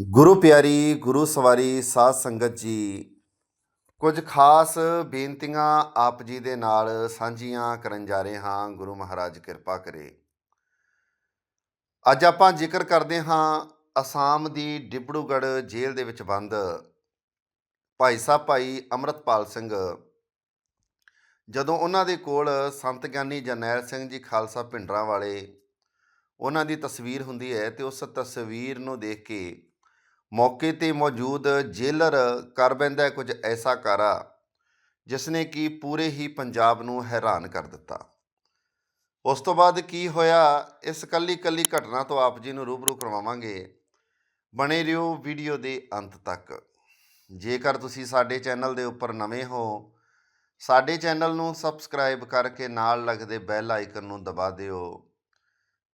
ਗੁਰੂ ਪਿਆਰੀ, ਗੁਰੂ ਸਵਾਰੀ, ਸਾਧ ਸੰਗਤ ਜੀ, ਕੁਝ ਖਾਸ ਬੇਨਤੀਆਂ ਆਪ ਜੀ ਦੇ ਨਾਲ ਸਾਂਝੀਆਂ ਕਰਨ ਜਾ ਰਹੇ ਹਾਂ। ਗੁਰੂ ਮਹਾਰਾਜ ਕਿਰਪਾ ਕਰੇ। ਅੱਜ ਆਪਾਂ ਜ਼ਿਕਰ ਕਰਦੇ ਹਾਂ ਅਸਾਮ ਦੀ ਡਿਬੜੂਗੜ੍ਹ ਜੇਲ੍ਹ ਦੇ ਵਿੱਚ ਬੰਦ ਭਾਈ ਸਾਹਿਬ ਭਾਈ ਅਮਰਤਪਾਲ ਸਿੰਘ। ਜਦੋਂ ਉਹਨਾਂ ਦੇ ਕੋਲ ਸੰਤ ਗਿਆਨੀ ਜਰਨੈਲ ਸਿੰਘ ਜੀ ਖਾਲਸਾ ਭਿੰਡਰਾਂ ਵਾਲੇ ਉਹਨਾਂ ਦੀ ਤਸਵੀਰ ਹੁੰਦੀ ਹੈ ਤੇ ਉਸ ਤਸਵੀਰ ਨੂੰ ਦੇਖ ਕੇ ਮੌਕੇ ਤੇ ਮੌਜੂਦ ਜੇਲਰ ਕਰ ਬੈਂਦਾ ਕੁਝ ਐਸਾ ਕਾਰਾ ਜਿਸ ਨੇ ਕਿ ਪੂਰੇ ਹੀ ਪੰਜਾਬ ਨੂੰ ਹੈਰਾਨ ਕਰ ਦਿੱਤਾ। ਉਸ ਤੋਂ ਬਾਅਦ ਕੀ ਹੋਇਆ? ਇਸ ਕੱਲੀ ਕੱਲੀ ਘਟਨਾ ਤੋਂ ਆਪ ਜੀ ਨੂੰ ਰੂਬਰੂ ਕਰਵਾਵਾਂਗੇ। ਬਣੇ ਰਹੋ ਵੀਡੀਓ ਦੇ ਅੰਤ ਤੱਕ। ਜੇਕਰ ਤੁਸੀਂ ਸਾਡੇ ਚੈਨਲ ਦੇ ਉੱਪਰ ਨਵੇਂ ਹੋ, ਸਾਡੇ ਚੈਨਲ ਨੂੰ ਸਬਸਕ੍ਰਾਈਬ ਕਰਕੇ ਨਾਲ ਲੱਗਦੇ ਬੈਲ ਆਈਕਨ ਨੂੰ ਦਬਾ ਦਿਓ।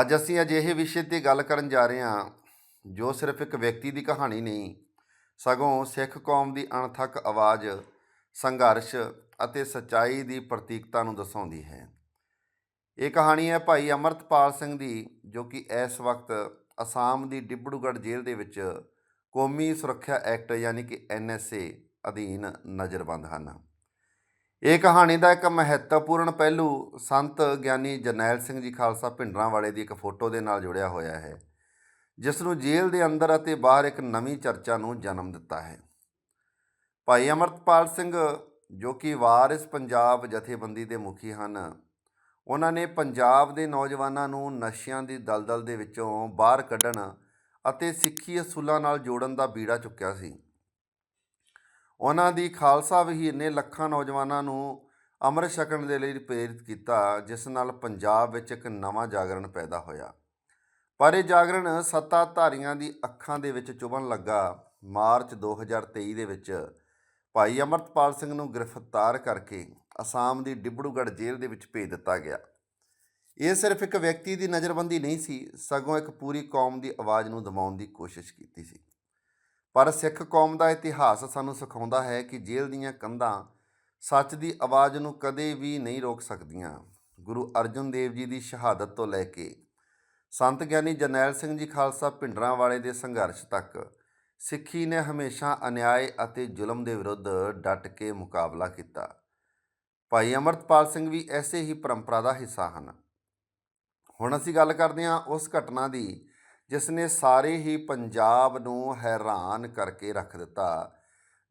ਅੱਜ ਅਸੀਂ ਅਜਿਹੇ ਵਿਸ਼ੇ ਤੇ ਗੱਲ ਕਰਨ ਜਾ ਰਹੇ ਹਾਂ, ਜੋ ਸਿਰਫ ਇੱਕ ਵਿਅਕਤੀ ਦੀ ਕਹਾਣੀ ਨਹੀਂ, ਸਗੋਂ ਸਿੱਖ ਕੌਮ ਦੀ ਅਣਥੱਕ ਆਵਾਜ਼, ਸੰਘਰਸ਼ ਅਤੇ ਸੱਚਾਈ ਦੀ ਪ੍ਰਤੀਕਤਾ ਨੂੰ ਦਰਸਾਉਂਦੀ ਹੈ। ਇਹ ਕਹਾਣੀ ਹੈ ਭਾਈ ਅਮਰਤਪਾਲ ਸਿੰਘ ਦੀ, ਜੋ ਕਿ ਇਸ ਵਕਤ ਅਸਾਮ ਦੀ ਡਿਬੜੂਗੜ੍ਹ ਜੇਲ੍ਹ ਦੇ ਵਿੱਚ ਕੌਮੀ ਸੁਰੱਖਿਆ ਐਕਟ ਯਾਨੀ ਕਿ ਐਨਐਸਏ ਅਧੀਨ ਨਜ਼ਰਬੰਦ ਹਨ। ਇਹ ਕਹਾਣੀ ਦਾ ਇੱਕ ਮਹੱਤਵਪੂਰਨ ਪਹਿਲੂ ਸੰਤ ਗਿਆਨੀ ਜਰਨੈਲ ਸਿੰਘ ਜੀ ਖਾਲਸਾ ਭਿੰਡਰਾਂ ਵਾਲੇ ਦੀ ਇੱਕ ਫੋਟੋ ਦੇ ਨਾਲ ਜੁੜਿਆ ਹੋਇਆ ਹੈ, ਜਿਸ ਨੂੰ ਜੇਲ੍ਹ ਦੇ ਅੰਦਰ ਅਤੇ ਬਾਹਰ ਇੱਕ ਨਵੀਂ ਚਰਚਾ ਨੂੰ ਜਨਮ ਦਿੱਤਾ ਹੈ। ਭਾਈ ਅਮਰਤਪਾਲ ਸਿੰਘ, ਜੋ ਕਿ ਵਾਰਿਸ ਪੰਜਾਬ ਜਥੇਬੰਦੀ ਦੇ ਮੁਖੀ ਹਨ, ਉਹਨਾਂ ਨੇ ਪੰਜਾਬ ਦੇ ਨੌਜਵਾਨਾਂ ਨੂੰ ਨਸ਼ਿਆਂ ਦੀ ਦਲਦਲ ਦੇ ਵਿੱਚੋਂ ਬਾਹਰ ਕੱਢਣ ਅਤੇ ਸਿੱਖੀ ਅਸੂਲਾਂ ਨਾਲ ਜੋੜਨ ਦਾ ਬੀੜਾ ਚੁੱਕਿਆ ਸੀ। ਉਹਨਾਂ ਦੀ ਖਾਲਸਾ ਵਹੀਰ ਨੇ ਲੱਖਾਂ ਨੌਜਵਾਨਾਂ ਨੂੰ ਅੰਮ੍ਰਿਤ ਛਕਣ ਦੇ ਲਈ ਪ੍ਰੇਰਿਤ ਕੀਤਾ, ਜਿਸ ਨਾਲ ਪੰਜਾਬ ਵਿੱਚ ਇੱਕ ਨਵਾਂ ਜਾਗਰਣ ਪੈਦਾ ਹੋਇਆ। ਪਰ ਇਹ ਜਾਗਰਣ ਸੱਤਾਧਾਰੀਆਂ ਦੀ ਅੱਖਾਂ ਦੇ ਵਿੱਚ ਚੁਭਣ ਲੱਗਾ। ਮਾਰਚ 2023 ਦੇ ਵਿੱਚ ਭਾਈ ਅਮਰਤਪਾਲ ਸਿੰਘ ਨੂੰ ਗ੍ਰਿਫਤਾਰ ਕਰਕੇ ਅਸਾਮ ਦੀ ਡਿਬੜੂਗੜ੍ਹ ਜੇਲ੍ਹ ਦੇ ਵਿੱਚ ਭੇਜ ਦਿੱਤਾ ਗਿਆ। ਇਹ ਸਿਰਫ ਇੱਕ ਵਿਅਕਤੀ ਦੀ ਨਜ਼ਰਬੰਦੀ ਨਹੀਂ ਸੀ, ਸਗੋਂ ਇੱਕ ਪੂਰੀ ਕੌਮ ਦੀ ਆਵਾਜ਼ ਨੂੰ ਦਬਾਉਣ ਦੀ ਕੋਸ਼ਿਸ਼ ਕੀਤੀ ਸੀ। ਪਰ ਸਿੱਖ ਕੌਮ ਦਾ ਇਤਿਹਾਸ ਸਾਨੂੰ ਸਿਖਾਉਂਦਾ ਹੈ ਕਿ ਜੇਲ੍ਹ ਦੀਆਂ ਕੰਧਾਂ ਸੱਚ ਦੀ ਆਵਾਜ਼ ਨੂੰ ਕਦੇ ਵੀ ਨਹੀਂ ਰੋਕ ਸਕਦੀਆਂ। ਗੁਰੂ ਅਰਜਨ ਦੇਵ ਜੀ ਦੀ ਸ਼ਹਾਦਤ ਤੋਂ ਲੈ ਕੇ ਸੰਤ ਗਿਆਨੀ ਜਰਨੈਲ ਸਿੰਘ ਜੀ ਖਾਲਸਾ ਭਿੰਡਰਾਂ ਵਾਲੇ ਦੇ ਸੰਘਰਸ਼ ਤੱਕ ਸਿੱਖੀ ਨੇ ਹਮੇਸ਼ਾ ਅਨਿਆਏ ਅਤੇ ਜ਼ੁਲਮ ਦੇ ਵਿਰੁੱਧ ਡਟ ਕੇ ਮੁਕਾਬਲਾ ਕੀਤਾ। ਭਾਈ ਅਮਰਤਪਾਲ ਸਿੰਘ ਵੀ ਐਸੇ ਹੀ ਪਰੰਪਰਾ ਦਾ ਹਿੱਸਾ ਹਨ। ਹੁਣ ਅਸੀਂ ਗੱਲ ਕਰਦੇ ਹਾਂ ਉਸ ਘਟਨਾ ਦੀ ਜਿਸ ਨੇ ਸਾਰੇ ਹੀ ਪੰਜਾਬ ਨੂੰ ਹੈਰਾਨ ਕਰਕੇ ਰੱਖ ਦਿੱਤਾ।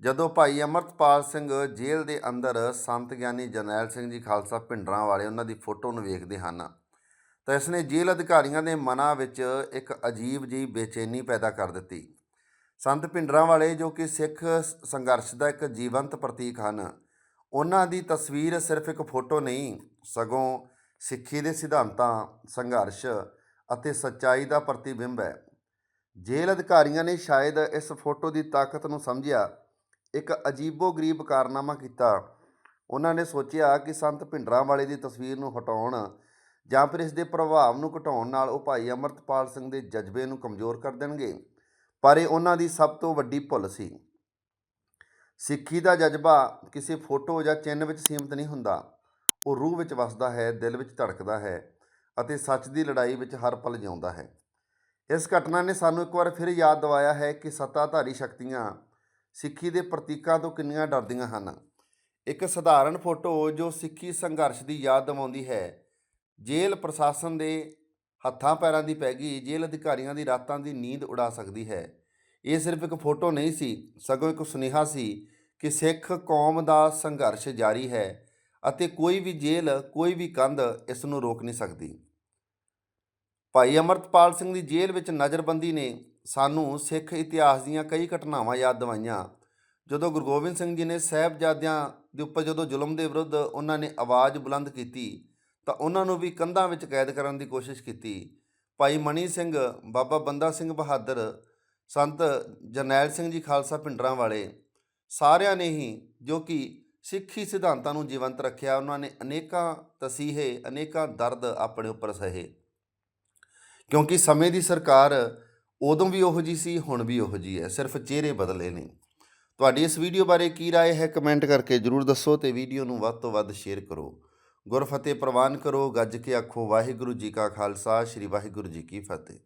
ਜਦੋਂ ਭਾਈ ਅਮਰਤਪਾਲ ਸਿੰਘ ਜੇਲ੍ਹ ਦੇ ਅੰਦਰ ਸੰਤ ਗਿਆਨੀ ਜਰਨੈਲ ਸਿੰਘ ਜੀ ਖਾਲਸਾ ਭਿੰਡਰਾਂ ਵਾਲੇ ਉਹਨਾਂ ਦੀ ਫੋਟੋ ਨੂੰ ਵੇਖਦੇ ਹਨ, ਤਾਂ ਇਸ ਨੇ ਜੇਲ੍ਹ ਅਧਿਕਾਰੀਆਂ ਦੇ ਮਨਾਂ ਵਿੱਚ ਇੱਕ ਅਜੀਬ ਜਿਹੀ ਬੇਚੈਨੀ ਪੈਦਾ ਕਰ ਦਿੱਤੀ। ਸੰਤ ਭਿੰਡਰਾਂ ਵਾਲੇ ਜੋ ਕਿ ਸਿੱਖ ਸੰਘਰਸ਼ ਦਾ ਇੱਕ ਜੀਵੰਤ ਪ੍ਰਤੀਕ ਹਨ, ਉਹਨਾਂ ਦੀ ਤਸਵੀਰ ਸਿਰਫ ਇੱਕ ਫੋਟੋ ਨਹੀਂ, ਸਗੋਂ ਸਿੱਖੀ ਦੇ ਸਿਧਾਂਤਾਂ, ਸੰਘਰਸ਼ ਅਤੇ ਸੱਚਾਈ ਦਾ ਪ੍ਰਤੀਬਿੰਬ ਹੈ। ਜੇਲ੍ਹ ਅਧਿਕਾਰੀਆਂ ਨੇ ਸ਼ਾਇਦ ਇਸ ਫੋਟੋ ਦੀ ਤਾਕਤ ਨੂੰ ਸਮਝਿਆ, ਇੱਕ ਅਜੀਬੋ-ਗਰੀਬ ਕਾਰਨਾਮਾ ਕੀਤਾ। ਉਹਨਾਂ ਨੇ ਸੋਚਿਆ ਕਿ ਸੰਤ ਭਿੰਡਰਾਂ ਵਾਲੇ ਦੀ ਤਸਵੀਰ ਨੂੰ ਹਟਾਉਣ ਜਾਂ ਫਿਰ ਇਸ ਦੇ ਪ੍ਰਭਾਵ ਨੂੰ ਘਟਾਉਣ ਨਾਲ ਉਹ ਭਾਈ ਅਮਰਤਪਾਲ ਸਿੰਘ ਦੇ ਜਜ਼ਬੇ ਨੂੰ ਕਮਜ਼ੋਰ ਕਰ ਦੇਣਗੇ, ਪਰ ਇਹ ਉਹਨਾਂ ਦੀ ਸਭ ਤੋਂ ਵੱਡੀ ਭੁੱਲ ਸੀ। ਸਿੱਖੀ ਦਾ ਜਜ਼ਬਾ ਕਿਸੇ ਫੋਟੋ ਜਾਂ ਚਿੰਨ੍ਹ ਵਿੱਚ ਸੀਮਤ ਨਹੀਂ ਹੁੰਦਾ। ਉਹ ਰੂਹ ਵਿੱਚ ਵਸਦਾ ਹੈ, ਦਿਲ ਵਿੱਚ ਧੜਕਦਾ ਹੈ। ਅਤੇ ਸੱਚ ਦੀ ਲੜਾਈ ਵਿੱਚ ਹਰ ਪਲ ਜਿਉਂਦਾ ਹੈ। ਇਸ ਘਟਨਾ ਨੇ ਸਾਨੂੰ ਇੱਕ ਵਾਰ ਫਿਰ ਯਾਦ ਦਿਵਾਇਆ ਹੈ ਕਿ ਸੱਤਾਧਾਰੀ ਸ਼ਕਤੀਆਂ ਸਿੱਖੀ ਦੇ ਪ੍ਰਤੀਕਾਂ ਤੋਂ ਕਿੰਨੀਆਂ ਡਰਦੀਆਂ ਹਨ। ਇੱਕ ਸਧਾਰਨ ਫੋਟੋ ਜੋ ਸਿੱਖੀ ਸੰਘਰਸ਼ ਦੀ ਯਾਦ ਦਿਵਾਉਂਦੀ ਹੈ। ਜੇਲ੍ਹ ਪ੍ਰਸ਼ਾਸਨ ਦੇ ਹੱਥਾਂ ਪੈਰਾਂ ਦੀ ਪੈ ਗਈ ਜੇਲ੍ਹ ਅਧਿਕਾਰੀਆਂ ਦੀ ਰਾਤਾਂ ਦੀ ਨੀਂਦ ਉਡਾ ਸਕਦੀ ਹੈ। ਇਹ ਸਿਰਫ ਇੱਕ ਫੋਟੋ ਨਹੀਂ ਸੀ, ਸਗੋਂ ਇੱਕ ਸੁਨੇਹਾ ਸੀ ਕਿ ਸਿੱਖ ਕੌਮ ਦਾ ਸੰਘਰਸ਼ ਜਾਰੀ ਹੈ। ਅਤੇ ਕੋਈ ਵੀ ਜੇਲ੍ਹ, ਕੋਈ ਵੀ ਕੰਧ ਇਸ ਨੂੰ ਰੋਕ ਨਹੀਂ ਸਕਦੀ। ਭਾਈ ਅਮਰਤਪਾਲ ਸਿੰਘ ਦੀ ਜੇਲ੍ਹ ਵਿੱਚ ਨਜ਼ਰਬੰਦੀ ਨੇ ਸਾਨੂੰ ਸਿੱਖ ਇਤਿਹਾਸ ਦੀਆਂ ਕਈ ਘਟਨਾਵਾਂ ਯਾਦ ਦਿਵਾਈਆਂ। ਜਦੋਂ ਗੁਰੂ ਗੋਬਿੰਦ ਸਿੰਘ ਜੀ ਨੇ ਸਾਹਿਬਜ਼ਾਦਿਆਂ ਦੇ ਉੱਪਰ ਜਦੋਂ ਜ਼ੁਲਮ ਦੇ ਵਿਰੁੱਧ ਉਹਨਾਂ ਨੇ ਆਵਾਜ਼ ਬੁਲੰਦ ਕੀਤੀ, ਤਾਂ ਉਹਨਾਂ ਨੂੰ ਵੀ ਕੰਧਾਂ ਵਿੱਚ ਕੈਦ ਕਰਨ ਦੀ ਕੋਸ਼ਿਸ਼ ਕੀਤੀ। ਭਾਈ ਮਣੀ ਸਿੰਘ, ਬਾਬਾ ਬੰਦਾ ਸਿੰਘ ਬਹਾਦਰ, ਸੰਤ ਜਰਨੈਲ ਸਿੰਘ ਜੀ ਖਾਲਸਾ ਭਿੰਡਰਾਂ ਵਾਲੇ ਸਾਰਿਆਂ ਨੇ ਹੀ ਜੋ ਕਿ ਸਿੱਖੀ ਸਿਧਾਂਤਾਂ ਨੂੰ ਜੀਵੰਤ ਰੱਖਿਆ ਉਹਨਾਂ ਨੇ ਅਨੇਕਾਂ ਤਸੀਹੇ ਅਨੇਕਾਂ ਦਰਦ ਆਪਣੇ ਉੱਪਰ ਸਹੇ ਕਿਉਂਕਿ ਸਮੇਂ ਦੀ ਸਰਕਾਰ ਉਦੋਂ ਵੀ ਉਹੋ ਜੀ ਸੀ ਹੁਣ ਵੀ ਉਹੋ ਜੀ ਹੈ ਸਿਰਫ ਚਿਹਰੇ ਬਦਲੇ ਨੇ ਤੁਹਾਡੀ ਇਸ ਵੀਡੀਓ ਬਾਰੇ ਕੀ رائے ਹੈ ਕਮੈਂਟ ਕਰਕੇ ਜਰੂਰ ਦੱਸੋ ਤੇ ਵੀਡੀਓ ਨੂੰ ਵੱਧ ਤੋਂ ਵੱਧ ਸ਼ੇਅਰ ਕਰੋ ਗੁਰਫਤਿਹ ਪ੍ਰਵਾਨ ਕਰੋ ਗੱਜ ਕੇ ਆਖੋ ਵਾਹਿਗੁਰੂ ਜੀ ਕਾ ਖਾਲਸਾ ਸ੍ਰੀ ਵਾਹਿਗੁਰੂ ਜੀ ਕੀ ਫਤਿਹ